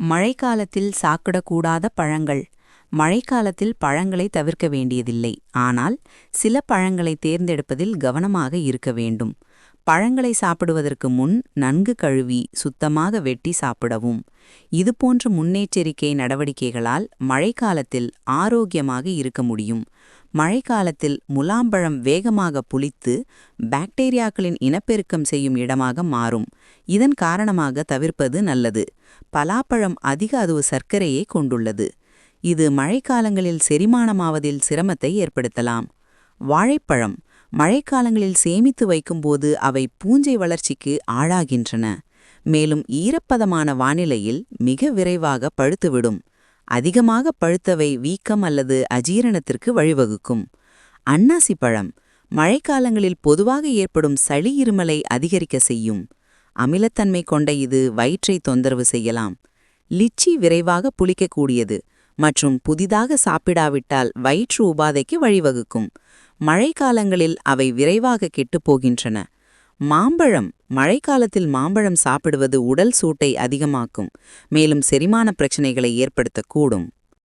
மழைக்காலத்தில் சாப்பிடக்கூடாத பழங்கள். மழைக்காலத்தில் பழங்களை தவிர்க்க வேண்டியதில்லை. ஆனால் சில பழங்களை தேர்ந்தெடுப்பதில் கவனமாக இருக்க வேண்டும். பழங்களை சாப்பிடுவதற்கு முன் நன்கு கழுவி சுத்தமாக வெட்டி சாப்பிடவும். இதுபோன்ற முன்னெச்சரிக்கை நடவடிக்கைகளால் மழைக்காலத்தில் ஆரோக்கியமாக இருக்க முடியும். மழைக்காலத்தில் முலாம்பழம் வேகமாக புளித்து பாக்டீரியாக்களின் இனப்பெருக்கம் செய்யும் இடமாக மாறும். இதன் காரணமாக தவிர்ப்பது நல்லது. பலாப்பழம் அதிக அளவு சர்க்கரையை கொண்டுள்ளது. இது மழைக்காலங்களில் செரிமானமாவதில் சிரமத்தை ஏற்படுத்தலாம். வாழைப்பழம் மழைக்காலங்களில் சேமித்து வைக்கும்போது அவை பூஞ்சை வளர்ச்சிக்கு ஆளாகின்றன. மேலும் ஈரப்பதமான வானிலையில் மிக விரைவாக பழுத்துவிடும். அதிகமாக பழுத்தவை வீக்கம் அல்லது அஜீரணத்திற்கு வழிவகுக்கும். அன்னாசி பழம் மழைக்காலங்களில் பொதுவாக ஏற்படும் சளி இருமலை அதிகரிக்க செய்யும். அமிலத்தன்மை கொண்ட இது வயிற்றை தொந்தரவு செய்யலாம். லிச்சி விரைவாக புளிக்கக்கூடியது மற்றும் புதிதாக சாப்பிடாவிட்டால் வயிற்று உபாதைக்கு வழிவகுக்கும். மழைக்காலங்களில் அவை விரைவாக கெட்டுப்போகின்றன மாம்பழம் மழைக்காலத்தில் மாம்பழம் சாப்பிடுவது உடல் சூட்டை அதிகமாக்கும் மேலும் செரிமான பிரச்சனைகளை ஏற்படுத்தக்கூடும்.